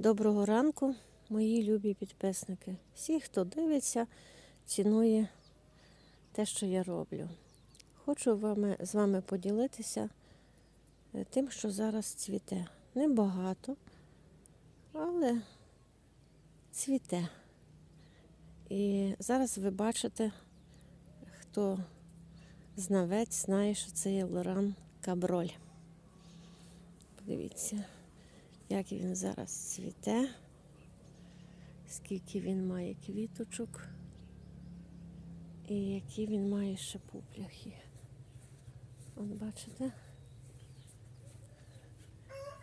Доброго ранку, мої любі підписники. Всі, хто дивиться, цінує те, що я роблю. Хочу вами, з вами поділитися е, тим, що зараз цвіте. Небагато, але цвіте. І зараз ви бачите, хто знавець знає, що це є Лоран Каброль. Подивіться як він зараз цвіте, скільки він має квіточок і які він має ще пупляхи. От бачите?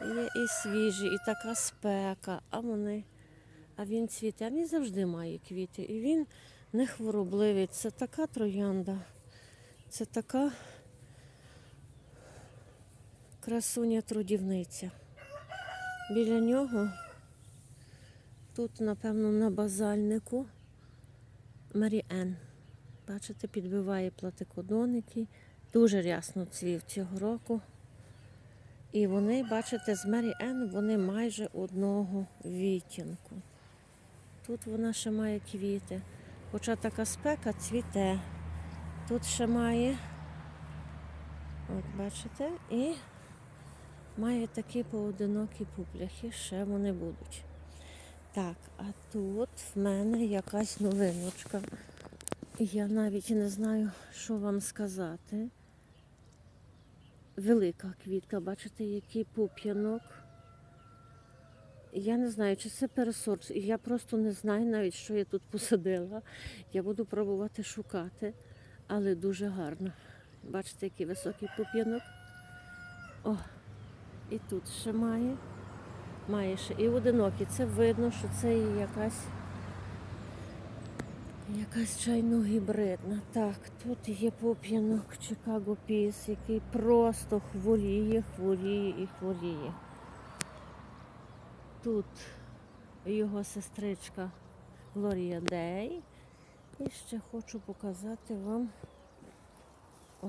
Є і свіжі, і така спека, а вони, а він цвіте, а він завжди має квіти. І він не хворобливий. Це така троянда, це така красуня трудівниця. Біля нього тут, напевно, на базальнику Марі Ен. Бачите, підбиває платикодоники. Дуже рясно цвів цього року. І вони, бачите, з Мері Ен вони майже одного відтінку. Тут вона ще має квіти. Хоча така спека цвіте. Тут ще має, от бачите, і має такі поодинокі пупляхи, ще вони будуть. Так, а тут в мене якась новиночка. Я навіть не знаю, що вам сказати. Велика квітка, бачите, який пуп'янок. Я не знаю, чи це пересорт. Я просто не знаю навіть, що я тут посадила. Я буду пробувати шукати, але дуже гарно. Бачите, який високий пуп'янок. О, і тут ще має. Має ще і одинокі. Це видно, що це якась якась чайно гібридна. Так, тут є поп'янок Чикаго Піс, який просто хворіє, хворіє і хворіє. Тут його сестричка Глорія Дей. І ще хочу показати вам о,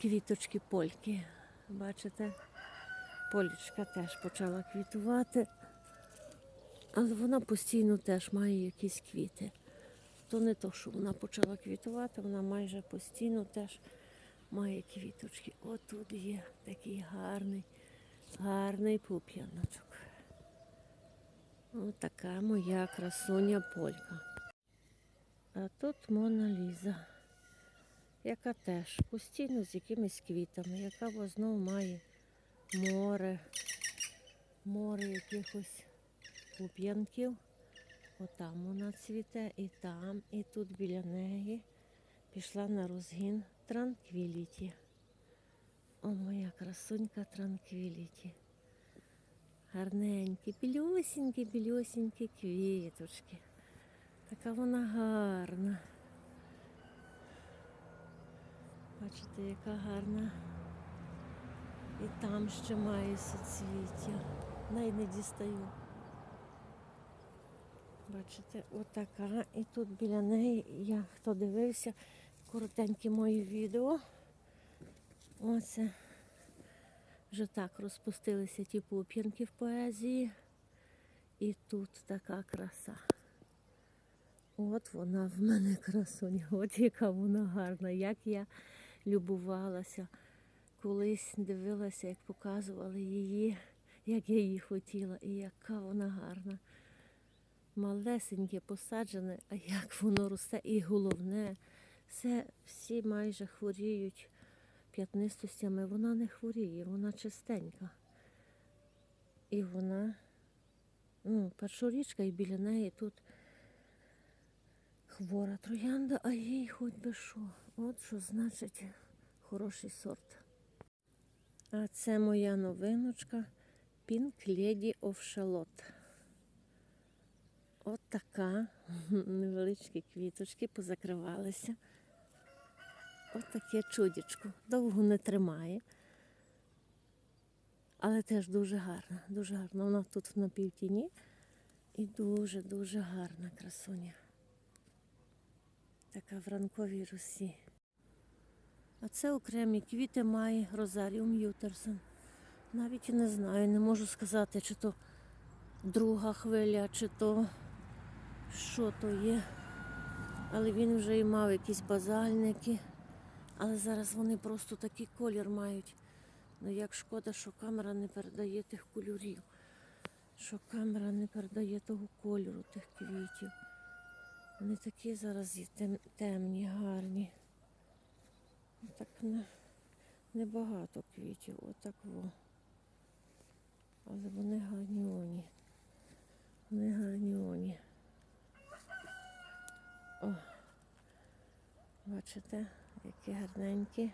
квіточки польки. Бачите? Полічка теж почала квітувати, але вона постійно теж має якісь квіти. То не то, що вона почала квітувати, вона майже постійно теж має квіточки. От тут є такий гарний, гарний пуп'яночок. Ось така моя красуня полька. А тут Мона Ліза, яка теж постійно з якимись квітами, яка знову має море, море якихось пуп'янків. Отам вона цвіте, і там, і тут біля неї пішла на розгін Транквіліті. О, моя красунька Транквіліті. Гарненькі, білюсінькі, білюсінькі квіточки. Така вона гарна. Бачите, яка гарна. І там ще має соцвіття. Най не дістаю. Бачите, отака. І тут біля неї, я хто дивився, коротенькі мої відео. Оце вже так розпустилися ті пуп'янки в поезії. І тут така краса. От вона в мене красуня, от яка вона гарна, як я любувалася колись дивилася, як показували її, як я її хотіла, і яка вона гарна. Малесеньке посаджене, а як воно росте. І головне, все, всі майже хворіють п'ятнистостями. Вона не хворіє, вона чистенька. І вона, ну, першорічка, і біля неї тут хвора троянда, а їй хоч би що. От що значить хороший сорт. А це моя новиночка Pink Lady of Charlotte. От така. Невеличкі квіточки позакривалися. От таке чудічко. Довго не тримає. Але теж дуже гарна, дуже гарна. Вона тут на півтіні і дуже-дуже гарна красуня. Така в ранковій росі. А це окремі квіти має Розаріум Ютерсон. Навіть і не знаю, не можу сказати, чи то друга хвиля, чи то що то є. Але він вже і мав якісь базальники. Але зараз вони просто такий колір мають. Ну як шкода, що камера не передає тих кольорів. Що камера не передає того кольору тих квітів. Вони такі зараз є тем- темні, гарні. Так не, небагато квітів, отак во. Але вони гарніоні. Вони гарніоні. О, бачите, які гарненькі.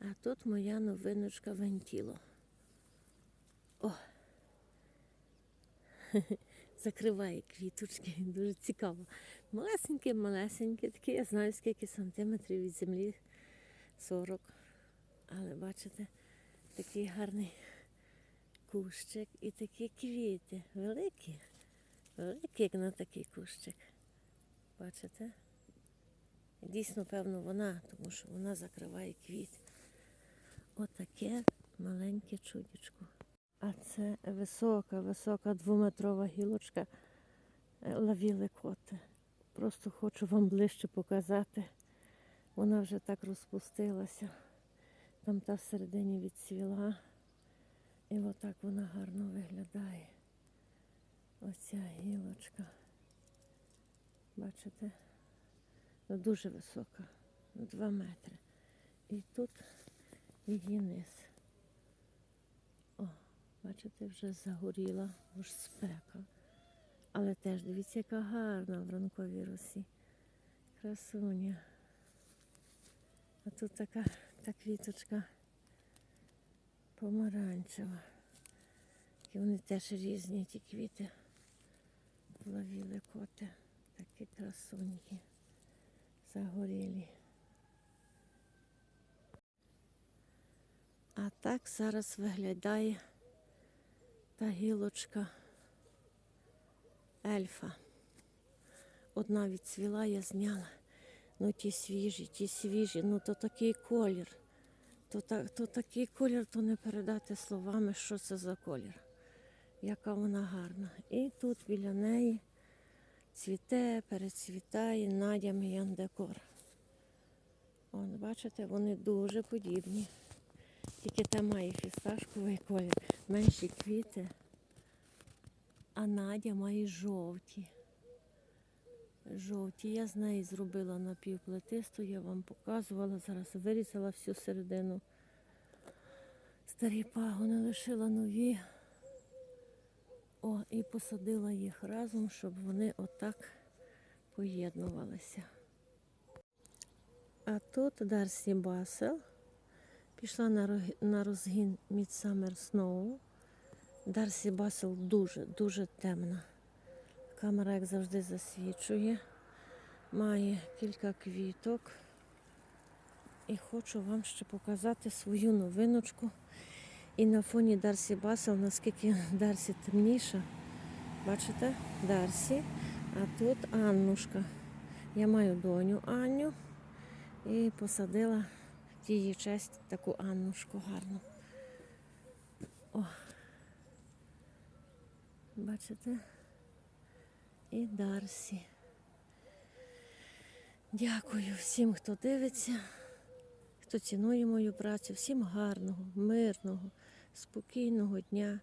А тут моя новиночка вентіло. О! Закриває квіточки, дуже цікаво. Малесенькі, такі, я знаю, скільки сантиметрів від землі 40. Але бачите, такий гарний кущик і такі квіти. Великі, великі, як на такий кущик. Бачите? Дійсно, певно, вона, тому що вона закриває квіт. Отаке маленьке чудечко. А це висока, висока двометрова гілочка е, лавіли коти. Просто хочу вам ближче показати. Вона вже так розпустилася. Там та всередині відцвіла. І отак вона гарно виглядає. Оця гілочка. Бачите? Ну, дуже висока, два метри. І тут її низ. Бачите, вже загоріла, бо спека. Але теж дивіться, яка гарна в ранковій росі. Красуня. А тут така та квіточка помаранчева. І вони теж різні, ті квіти. Ловіли коти. Такі красунькі. Загорілі. А так зараз виглядає та гілочка ельфа. Одна відцвіла, я зняла. Ну ті свіжі, ті свіжі, ну то такий колір. То, та, то такий колір, то не передати словами, що це за колір. Яка вона гарна. І тут біля неї цвіте, перецвітає Надя Міян Декор. От, бачите, вони дуже подібні. Тільки та має фісташковий колір, менші квіти, а Надя має жовті. Жовті. Я з неї зробила напівплетисту, я вам показувала, зараз вирізала всю середину. Старі пагони лишила нові. О, і посадила їх разом, щоб вони отак поєднувалися. А тут Дарсі Басел. Пішла на, розгін Midsummer Snow. Дарсі Басел дуже, дуже темна. Камера, як завжди, засвічує. Має кілька квіток. І хочу вам ще показати свою новиночку. І на фоні Дарсі Басел, наскільки Дарсі темніша. Бачите? Дарсі. А тут Аннушка. Я маю доню Анню і посадила її честь таку Аннушку гарну. О. Бачите? І Дарсі. Дякую всім, хто дивиться, хто цінує мою працю. Всім гарного, мирного, спокійного дня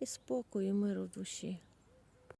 і спокою, миру в душі.